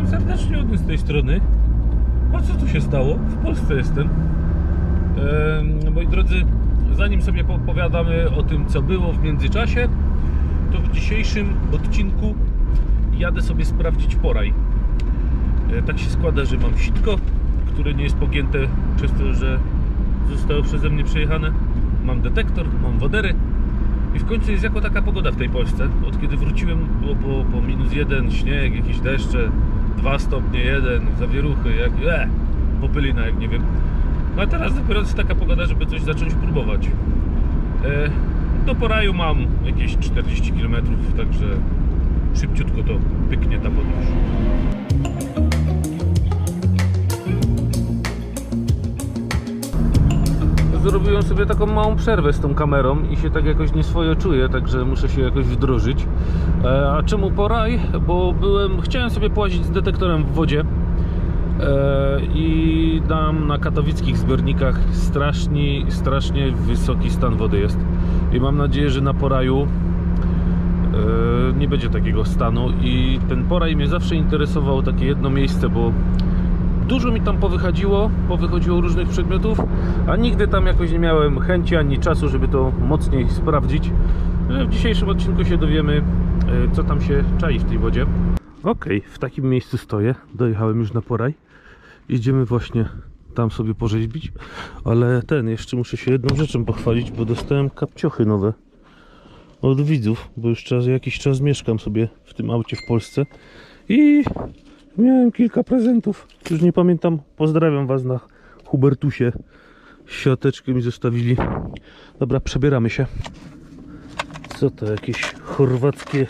Witam serdecznie od z tej strony. A co tu się stało? W Polsce jestem. Ehm, moi drodzy, zanim sobie opowiadamy o tym, co było w międzyczasie, to w dzisiejszym odcinku jadę sobie sprawdzić poraj. E, tak się składa, że mam sitko, które nie jest pogięte przez to, że zostało przeze mnie przejechane. Mam detektor, mam wodery. I w końcu jest jako taka pogoda w tej Polsce. Od kiedy wróciłem było po, po minus jeden, śnieg, jakieś deszcze, 2 stopnie, 1, zawieruchy, jak e, popylina, jak nie wiem. No a teraz dopiero jest taka pogoda, żeby coś zacząć próbować. E, do poraju mam jakieś 40 km, także szybciutko to pyknie ta podróż. Zrobiłem sobie taką małą przerwę z tą kamerą i się tak jakoś nieswojo czuję, także muszę się jakoś wdrożyć. E, a czemu poraj? Bo byłem, chciałem sobie płazić z detektorem w wodzie e, i tam na katowickich zbiornikach strasznie, strasznie wysoki stan wody jest. I mam nadzieję, że na poraju e, nie będzie takiego stanu i ten poraj mnie zawsze interesował takie jedno miejsce, bo dużo mi tam powychodziło, powychodziło różnych przedmiotów, a nigdy tam jakoś nie miałem chęci ani czasu, żeby to mocniej sprawdzić. Że w dzisiejszym odcinku się dowiemy, e, co tam się czai w tej wodzie. Ok, w takim miejscu stoję. Dojechałem już na poraj. Idziemy właśnie tam sobie porzeźbić, ale ten, jeszcze muszę się jedną rzeczą pochwalić, bo dostałem kapciochy nowe od widzów, bo już czas, jakiś czas mieszkam sobie w tym aucie w Polsce i Miałem kilka prezentów. Już nie pamiętam. Pozdrawiam Was na Hubertusie. Siateczkę mi zostawili. Dobra, przebieramy się. Co to? Jakieś chorwackie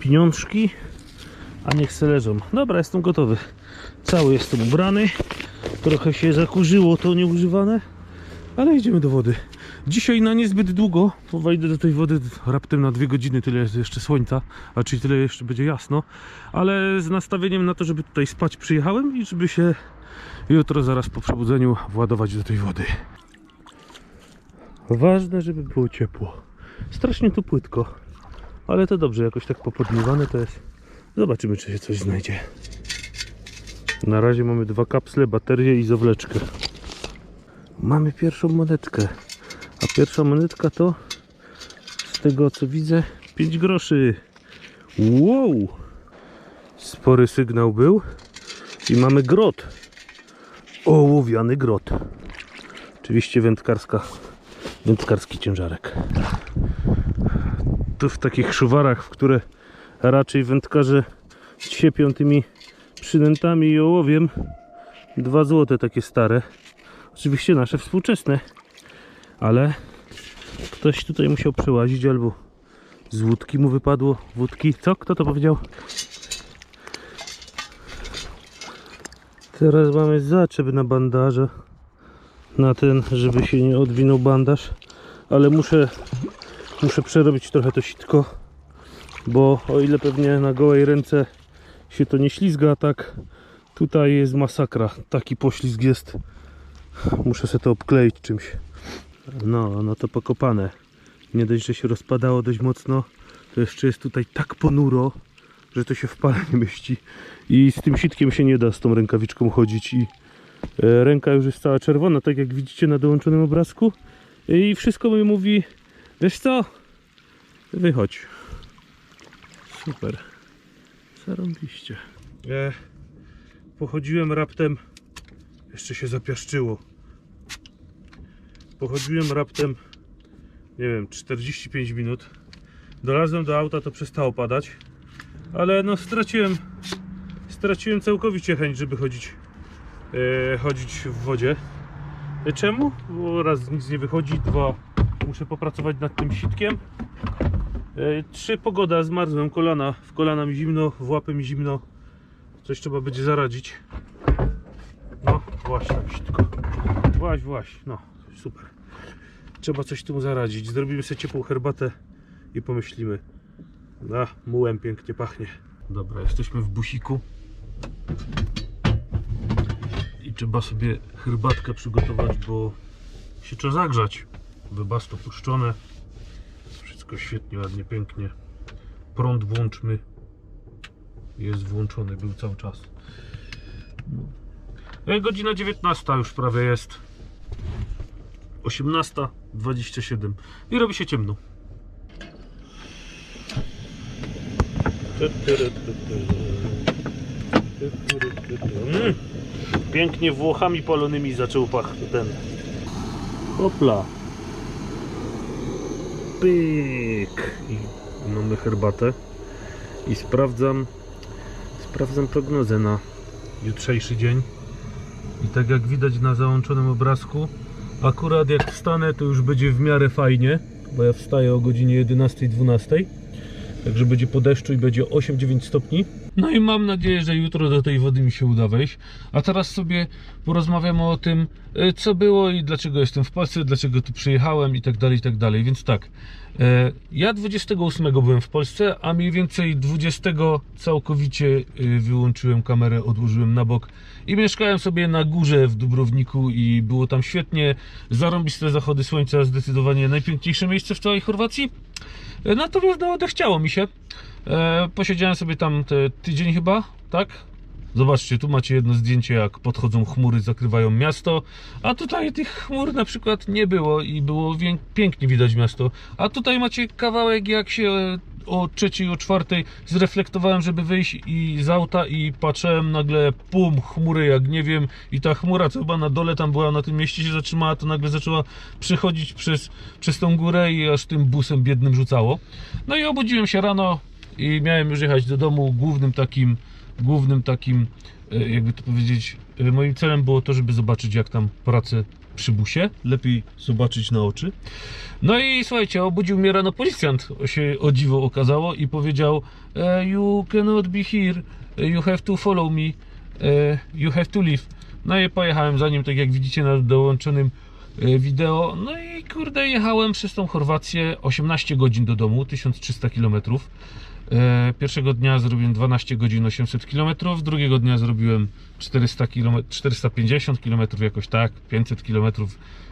pieniążki? A niech se leżą. Dobra, jestem gotowy. Cały jestem ubrany. Trochę się zakurzyło to nieużywane. Ale idziemy do wody. Dzisiaj na niezbyt długo, bo wejdę do tej wody raptem na dwie godziny, tyle jest jeszcze słońca, a czyli tyle jeszcze będzie jasno, ale z nastawieniem na to, żeby tutaj spać przyjechałem i żeby się jutro zaraz po przebudzeniu władować do tej wody. Ważne, żeby było ciepło. Strasznie tu płytko, ale to dobrze, jakoś tak popodmiewane to jest. Zobaczymy, czy się coś znajdzie. Na razie mamy dwa kapsle, baterię i zawleczkę. Mamy pierwszą monetkę. A pierwsza monetka to z tego co widzę 5 groszy. Wow! Spory sygnał był. I mamy grot. Ołowiany grot. Oczywiście wędkarska, wędkarski ciężarek. Tu w takich szuwarach, w które raczej wędkarze siepią tymi przynętami i ołowiem. Dwa złote takie stare. Oczywiście nasze współczesne ale ktoś tutaj musiał przełazić albo z łódki mu wypadło wódki. Co? Kto to powiedział? Teraz mamy zaczep na bandaże na ten, żeby się nie odwinął bandaż ale muszę muszę przerobić trochę to sitko bo o ile pewnie na gołej ręce się to nie ślizga tak tutaj jest masakra taki poślizg jest muszę sobie to obkleić czymś no, no to pokopane. Nie dość, że się rozpadało dość mocno, to jeszcze jest tutaj tak ponuro, że to się w pale nie mieści. I z tym sitkiem się nie da z tą rękawiczką chodzić i e, ręka już jest cała czerwona, tak jak widzicie na dołączonym obrazku. I wszystko mi mówi, wiesz co? Wychodź. Super. Zarąbiście. E, pochodziłem raptem, jeszcze się zapiaszczyło pochodziłem raptem nie wiem 45 minut. Dolazłem do auta to przestało padać ale no straciłem straciłem całkowicie chęć żeby chodzić e, chodzić w wodzie. E, czemu? bo raz nic nie wychodzi dwa muszę popracować nad tym sitkiem. E, trzy pogoda zmarzłem kolana w kolana mi zimno w łapy mi zimno. Coś trzeba będzie zaradzić. No właśnie sitko. Właśnie właśnie no super. Trzeba coś tu zaradzić. Zrobimy sobie ciepłą herbatę i pomyślimy. A, mułem pięknie pachnie. Dobra, jesteśmy w busiku. I trzeba sobie herbatkę przygotować, bo się trzeba zagrzać. Wybasto puszczone. Wszystko świetnie, ładnie, pięknie. Prąd włączmy. jest włączony, był cały czas. No. E, Godzina 19 już prawie jest. 18.27 i robi się ciemno. Mm. Pięknie Włochami polonymi zaczął pach ten. Hopla. Pyk. I mamy herbatę. I sprawdzam sprawdzam prognozę na jutrzejszy dzień. I tak jak widać na załączonym obrazku, akurat jak wstanę, to już będzie w miarę fajnie, bo ja wstaję o godzinie 11-12. Także będzie po deszczu i będzie 8-9 stopni. No i mam nadzieję, że jutro do tej wody mi się uda wejść. A teraz sobie porozmawiamy o tym, e, co było i dlaczego jestem w Polsce, dlaczego tu przyjechałem i tak dalej, i tak dalej. Więc tak, e, ja 28 byłem w Polsce, a mniej więcej 20 całkowicie e, wyłączyłem kamerę, odłożyłem na bok i mieszkałem sobie na górze w Dubrowniku i było tam świetnie, zarąbiste zachody słońca, zdecydowanie najpiękniejsze miejsce w całej Chorwacji. Natomiast no, odechciało mi się. E, posiedziałem sobie tam tydzień chyba, tak? Zobaczcie, tu macie jedno zdjęcie, jak podchodzą chmury, zakrywają miasto, a tutaj tych chmur na przykład nie było i było pięknie widać miasto. A tutaj macie kawałek, jak się e, o trzeciej, o czwartej zreflektowałem, żeby wyjść i z auta i patrzyłem nagle pum, chmury jak nie wiem i ta chmura, co chyba na dole tam była, na tym mieście się zatrzymała, to nagle zaczęła przechodzić przez, przez tą górę i aż tym busem biednym rzucało. No i obudziłem się rano i miałem już jechać do domu głównym takim, głównym takim, e, jakby to powiedzieć, moim celem było to, żeby zobaczyć jak tam pracę przy busie, lepiej zobaczyć na oczy. No i słuchajcie, obudził mnie rano policjant, się o dziwo okazało i powiedział e, You cannot be here, you have to follow me, e, you have to leave. No i pojechałem za nim, tak jak widzicie na dołączonym e, wideo. No i kurde, jechałem przez tą Chorwację 18 godzin do domu, 1300 km. E, Pierwszego dnia zrobiłem 12 godzin 800 km, drugiego dnia zrobiłem 400 km, 450 km jakoś tak, 500 km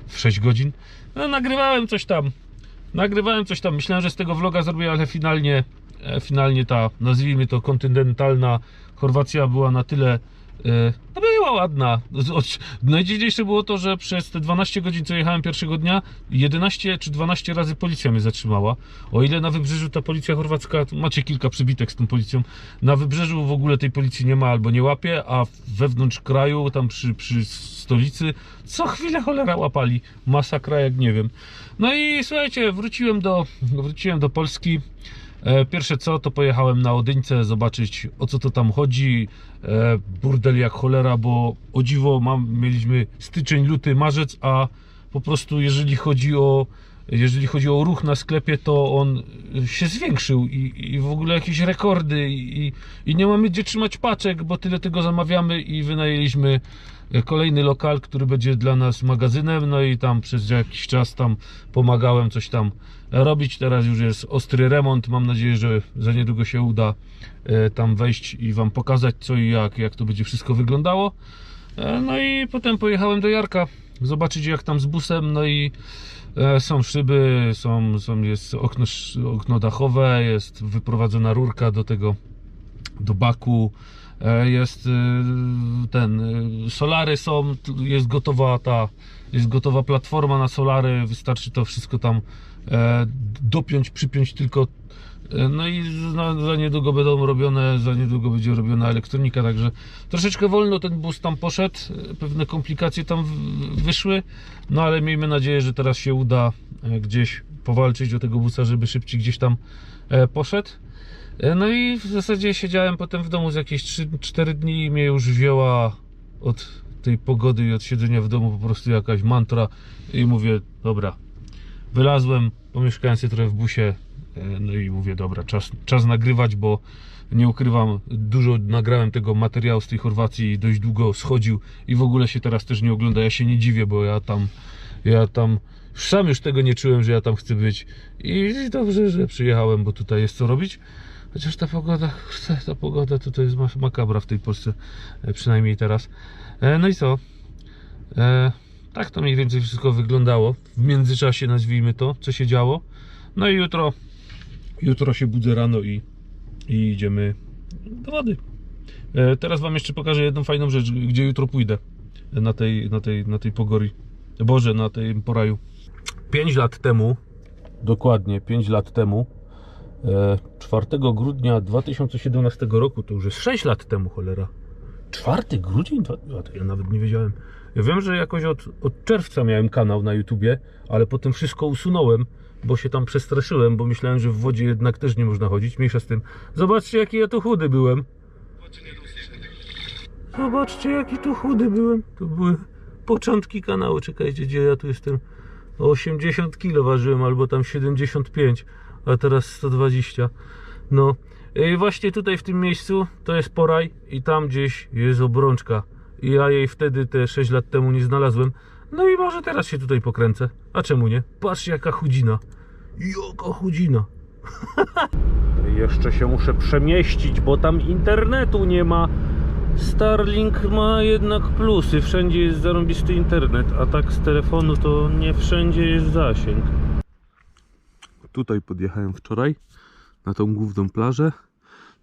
w 6 godzin. No, nagrywałem coś tam, nagrywałem coś tam, myślałem, że z tego vloga zrobię, ale finalnie, e, finalnie ta, nazwijmy to kontynentalna Chorwacja była na tyle no była ładna. Najdziwniejsze było to, że przez te 12 godzin, co jechałem pierwszego dnia, 11 czy 12 razy policja mnie zatrzymała. O ile na wybrzeżu ta policja chorwacka, macie kilka przybitek z tą policją, na wybrzeżu w ogóle tej policji nie ma albo nie łapie, a wewnątrz kraju, tam przy, przy stolicy, co chwilę cholera łapali. Masakra jak nie wiem. No i słuchajcie, wróciłem do, wróciłem do Polski. E, Pierwsze co, to pojechałem na Odyńce zobaczyć o co to tam chodzi. E, Burdel jak cholera, bo o dziwo mam, mieliśmy styczeń, luty, marzec, a po prostu jeżeli chodzi o jeżeli chodzi o ruch na sklepie, to on się zwiększył i, i w ogóle jakieś rekordy i, i nie mamy gdzie trzymać paczek, bo tyle tego zamawiamy i wynajęliśmy kolejny lokal, który będzie dla nas magazynem, no i tam przez jakiś czas tam pomagałem coś tam robić. Teraz już jest ostry remont. Mam nadzieję, że za niedługo się uda e, tam wejść i Wam pokazać co i jak, jak to będzie wszystko wyglądało. E, No i potem pojechałem do Jarka zobaczyć jak tam z busem, no i są szyby, są, są, jest okno, okno dachowe, jest wyprowadzona rurka do tego, do baku, e, jest e, ten, e, solary są, jest gotowa ta, jest gotowa platforma na solary, wystarczy to wszystko tam e, dopiąć, przypiąć tylko E, no i za, za niedługo będą robione, za niedługo będzie robiona elektronika, także troszeczkę wolno ten bus tam poszedł, pewne komplikacje tam wyszły, no ale miejmy nadzieję, że teraz się uda e, gdzieś powalczyć o tego busa, żeby szybciej gdzieś tam e, poszedł. E, No i w zasadzie siedziałem potem w domu z jakieś 3-4 dni i mnie już wzięła od tej pogody i od siedzenia w domu po prostu jakaś mantra i mówię, dobra, wylazłem, pomieszkałem sobie trochę w busie, no i mówię, dobra, czas, czas nagrywać, bo nie ukrywam, dużo nagrałem tego materiału z tej Chorwacji dość długo schodził i w ogóle się teraz też nie ogląda, ja się nie dziwię, bo ja tam, ja tam sam już tego nie czułem, że ja tam chcę być i dobrze, że przyjechałem, bo tutaj jest co robić. Chociaż ta pogoda, ta pogoda to jest makabra w tej Polsce, e, przynajmniej teraz. E, No i co? E, tak to mniej więcej wszystko wyglądało. W międzyczasie nazwijmy to, co się działo. No i jutro, jutro się budzę rano i, i idziemy, do wody. E, teraz Wam jeszcze pokażę jedną fajną rzecz, gdzie jutro pójdę na tej, na tej, na tej pogori. Boże, na tym poraju. 5 lat temu, dokładnie 5 lat temu, e, 4 grudnia 2017 roku, to już jest 6 lat temu, cholera. 4 grudzień? Ja nawet nie wiedziałem. Ja wiem, że jakoś od, od czerwca miałem kanał na YouTubie, ale potem wszystko usunąłem, bo się tam przestraszyłem, bo myślałem, że w wodzie jednak też nie można chodzić. Mniejsza z tym. Zobaczcie, jaki ja tu chudy byłem. Zobaczcie, jaki tu chudy byłem. To były początki kanału. Czekajcie, gdzie ja tu jestem. 80 kg ważyłem, albo tam 75, a teraz 120. No, i właśnie tutaj w tym miejscu to jest poraj i tam gdzieś jest obrączka. I ja jej wtedy te 6 lat temu nie znalazłem. No i może teraz się tutaj pokręcę. A czemu nie? Patrzcie jaka chudzina. Jaka chudzina. Jeszcze się muszę przemieścić, bo tam internetu nie ma. Starlink ma jednak plusy, wszędzie jest zarąbisty internet, a tak z telefonu to nie wszędzie jest zasięg. Tutaj podjechałem wczoraj na tą główną plażę.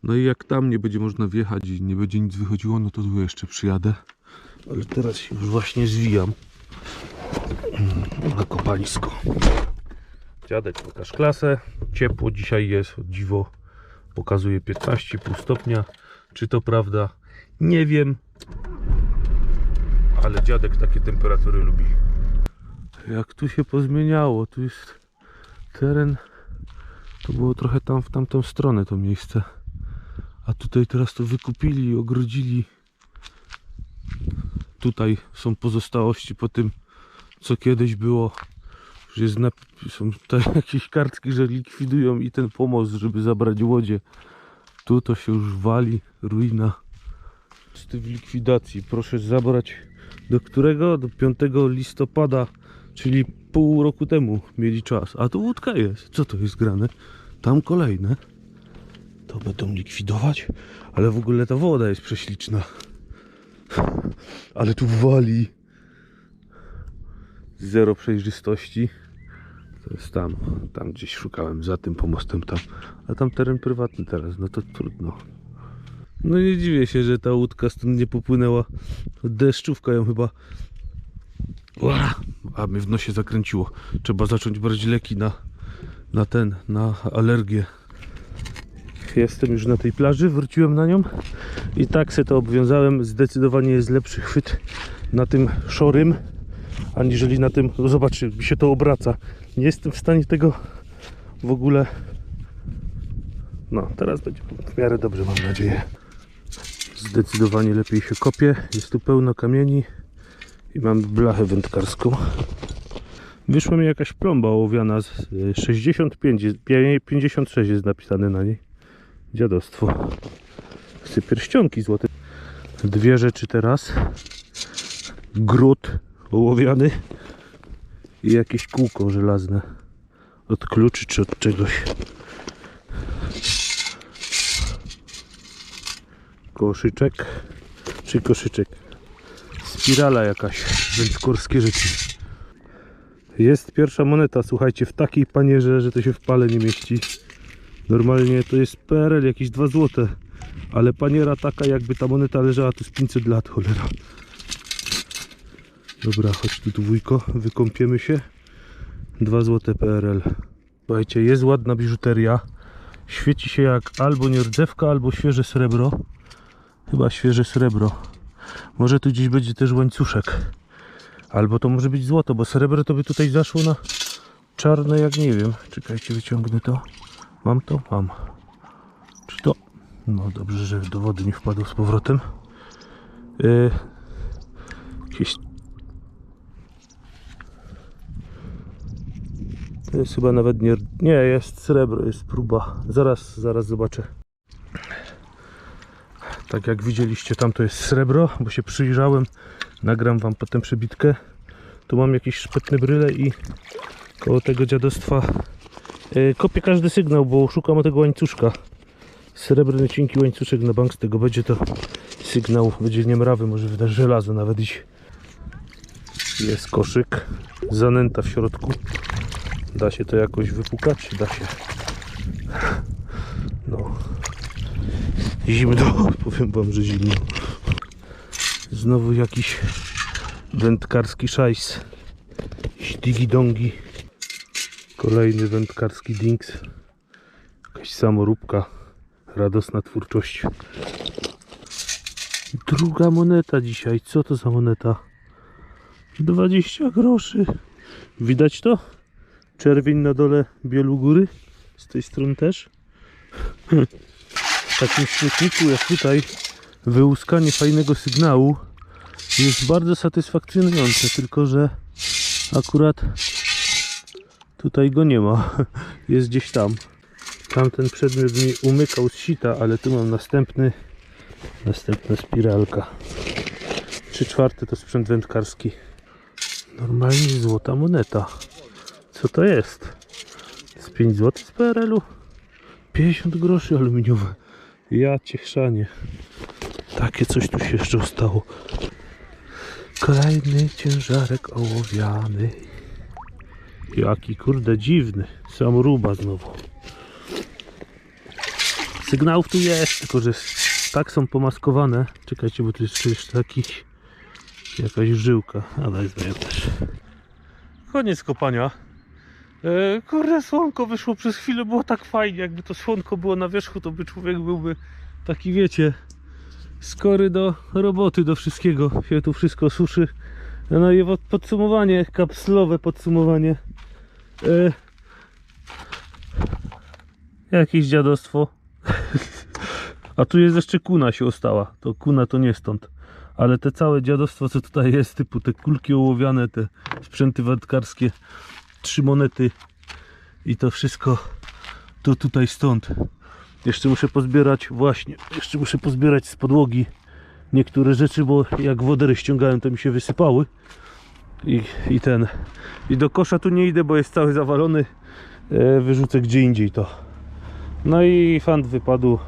No i jak tam nie będzie można wjechać i nie będzie nic wychodziło, no to tu jeszcze przyjadę. Ale teraz się już właśnie zwijam na kopalisko. Dziadek, pokaż klasę. Ciepło dzisiaj jest, dziwo. Pokazuje 15,5 stopnia. Czy to prawda? Nie wiem. Ale dziadek takie temperatury lubi. Jak tu się pozmieniało. Tu jest teren. To było trochę tam w tamtą stronę to miejsce. A tutaj teraz to wykupili i ogrodzili. Tutaj są pozostałości po tym, co kiedyś było. Że jest są tutaj jakieś kartki, że likwidują i ten pomost, żeby zabrać łodzie. Tu to się już wali, ruina. Jest w likwidacji. Proszę zabrać do którego? Do 5 listopada, czyli pół roku temu mieli czas. A tu łódka jest. Co to jest grane? Tam kolejne. To będą likwidować? Ale w ogóle ta woda jest prześliczna. Ale tu wali. Zero przejrzystości. To jest tam. Tam gdzieś szukałem za tym pomostem tam. A tam teren prywatny teraz. No to trudno. No nie dziwię się, że ta łódka stąd nie popłynęła. Deszczówka ją chyba. A mnie w nosie zakręciło. Trzeba zacząć brać leki na, na ten, na alergię. Jestem już na tej plaży, wróciłem na nią i tak se to obwiązałem. Zdecydowanie jest lepszy chwyt na tym szorym, aniżeli na tym. No zobaczcie, mi się to obraca. Nie jestem w stanie tego w ogóle. No, teraz będzie w miarę dobrze, mam nadzieję. Zdecydowanie lepiej się kopie. Jest tu pełno kamieni i mam blachę wędkarską. Wyszła mi jakaś plomba ołowiana z e, 65, jest- pie- 56 jest napisane na niej. Dziadostwo. Chcę pierścionki złote. Dwie rzeczy teraz. Gród ołowiany i jakieś kółko żelazne. Od kluczy czy od czegoś. Koszyczek. Czy koszyczek? Spirala jakaś. Wędkorskie rzeczy. Jest pierwsza moneta, słuchajcie, w takiej panierze, że to się w pale nie mieści. Normalnie to jest PRL, jakieś 2 złote. Ale paniera taka, jakby ta moneta leżała tu z 500 lat, cholera. Dobra, chodź tu, wujko, wykąpiemy się. 2 złote PRL. Słuchajcie, jest ładna biżuteria. Świeci się jak albo nierdzewka, albo świeże srebro. Chyba świeże srebro. Może tu gdzieś będzie też łańcuszek. Albo to może być złoto, bo srebro to by tutaj zaszło na czarne jak nie wiem. Czekajcie, wyciągnę to. Mam to? Mam. Czy to? No dobrze, że do wody nie wpadł z powrotem. Yy. To jest chyba nawet nie... Nie, jest srebro, jest próba. Zaraz, zaraz zobaczę. Tak jak widzieliście, tam to jest srebro, bo się przyjrzałem. Nagram wam potem przebitkę. Tu mam jakieś szpetne bryle i koło tego dziadostwa kopię każdy sygnał, bo szukam tego łańcuszka. Srebrny cienki łańcuszek na bank z tego będzie to sygnał, będzie niemrawy, może wydać żelazo nawet iść. Jest koszyk, zanęta w środku. Da się to jakoś wypukać? Da się. No. Zimno, powiem wam, że zimno. Znowu jakiś wędkarski szajs. Jakieś digidongi. Kolejny wędkarski dings. Jakaś samoróbka. Radosna twórczość. Druga moneta dzisiaj. Co to za moneta? 20 groszy. Widać to? Czerwień na dole Bielugóry. Z tej strony też. W takim śmietniku jak tutaj wyłuskanie fajnego sygnału jest bardzo satysfakcjonujące, tylko że akurat tutaj go nie ma. Jest gdzieś tam. Tamten przedmiot mi umykał z sita, ale tu mam następny następna spiralka. Trzy czwarte to sprzęt wędkarski. Normalnie złota moneta. Co to jest? Z 5 zł z PRL-u? 50 groszy aluminiowe. Ja cię chrzanie. Takie coś tu się jeszcze stało. Kolejny ciężarek ołowiany. Jaki kurde dziwny. Samoruba znowu. Sygnałów tu jest, tylko że tak są pomaskowane. Czekajcie, bo tu jest jeszcze jakiś, jakaś żyłka. A daj znaję też. Koniec kopania. E, kurde, słonko wyszło przez chwilę, było tak fajnie. Jakby to słonko było na wierzchu, to by człowiek byłby taki, wiecie, skory do roboty, do wszystkiego. Się tu wszystko suszy. No i pod- podsumowanie, kapslowe podsumowanie. E, jakieś dziadostwo. A tu jest jeszcze kuna się ostała. To kuna to nie stąd. Ale te całe dziadostwo, co tutaj jest, typu te kulki ołowiane, te sprzęty wędkarskie, trzy monety i to wszystko to tutaj stąd. Jeszcze muszę pozbierać, właśnie, jeszcze muszę pozbierać z podłogi niektóre rzeczy, bo jak wodę ściągałem, to mi się wysypały. I, I ten. I do kosza tu nie idę, bo jest cały zawalony. E, wyrzucę gdzie indziej to. No i fant wypadł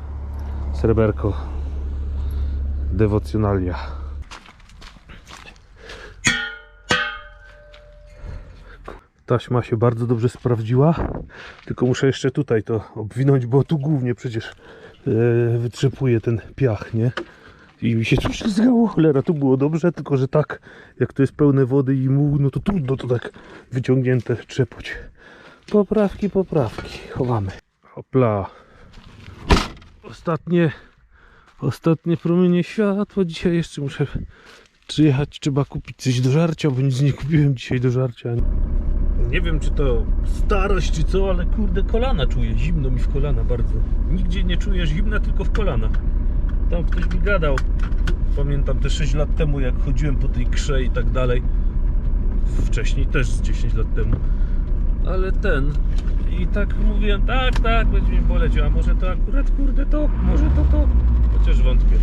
sreberko dewocjonalia taśma się bardzo dobrze sprawdziła tylko muszę jeszcze tutaj to obwinąć bo tu głównie przecież e, wytrzepuje ten piach nie i mi się tu ślizgało cholera tu było dobrze tylko że tak jak to jest pełne wody i muł no to trudno to tak wyciągnięte trzepuć poprawki poprawki chowamy. Hopla. Ostatnie ostatnie promienie światła. Dzisiaj jeszcze muszę przyjechać trzeba kupić coś do żarcia bo nic nie kupiłem dzisiaj do żarcia. Nie wiem czy to starość czy co ale kurde kolana czuję. Zimno mi w kolana bardzo. Nigdzie nie czujesz zimna tylko w kolanach tam ktoś mi gadał. Pamiętam te 6 lat temu jak chodziłem po tej krze i tak dalej. Wcześniej też z 10 lat temu. Ale ten i tak mówiłem, tak, tak, będzie mi boleć, a może to akurat, kurde, to, może to, to, chociaż wątpię.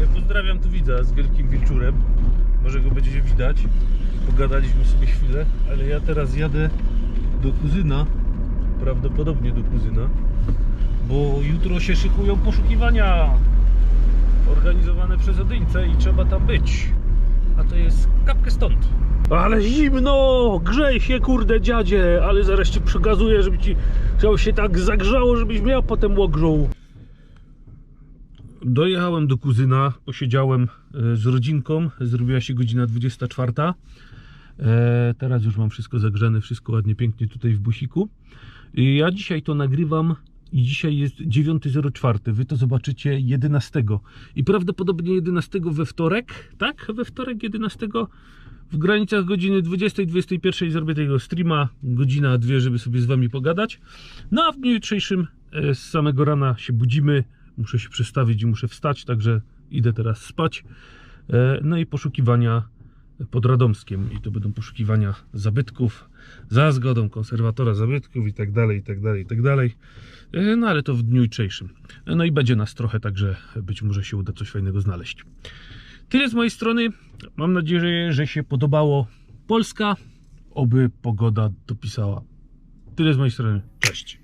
Ja pozdrawiam tu widza z wielkim wieczorem, może go będzie widać, pogadaliśmy sobie chwilę, ale ja teraz jadę do kuzyna, prawdopodobnie do kuzyna, bo jutro się szykują poszukiwania organizowane przez Odyńce i trzeba tam być, a to jest kapkę stąd. Ale zimno! Grzej się, kurde dziadzie! Ale zaraz ci przygazuję, żeby ci chciał się tak zagrzało, żebyś miał potem łogrzą. Dojechałem do kuzyna, posiedziałem e, z rodzinką, zrobiła się godzina 24. E, teraz już mam wszystko zagrzane, wszystko ładnie, pięknie tutaj w busiku. I ja dzisiaj to nagrywam i dzisiaj jest 9.04. Wy to zobaczycie 11. I prawdopodobnie 11 we wtorek, tak? We wtorek 11 w granicach godziny 20-21 zrobię tego streama, godzina, dwie, żeby sobie z wami pogadać. No a w dniu jutrzejszym e, z samego rana się budzimy, muszę się przestawić i muszę wstać, także idę teraz spać. E, No i poszukiwania pod Radomskiem i to będą poszukiwania zabytków za zgodą konserwatora zabytków i tak dalej, i tak dalej, i tak dalej. E, No ale to w dniu jutrzejszym. E, No i będzie nas trochę, także być może się uda coś fajnego znaleźć. Tyle z mojej strony. Mam nadzieję, że się podobało Polska. Oby pogoda dopisała. Tyle z mojej strony. Cześć.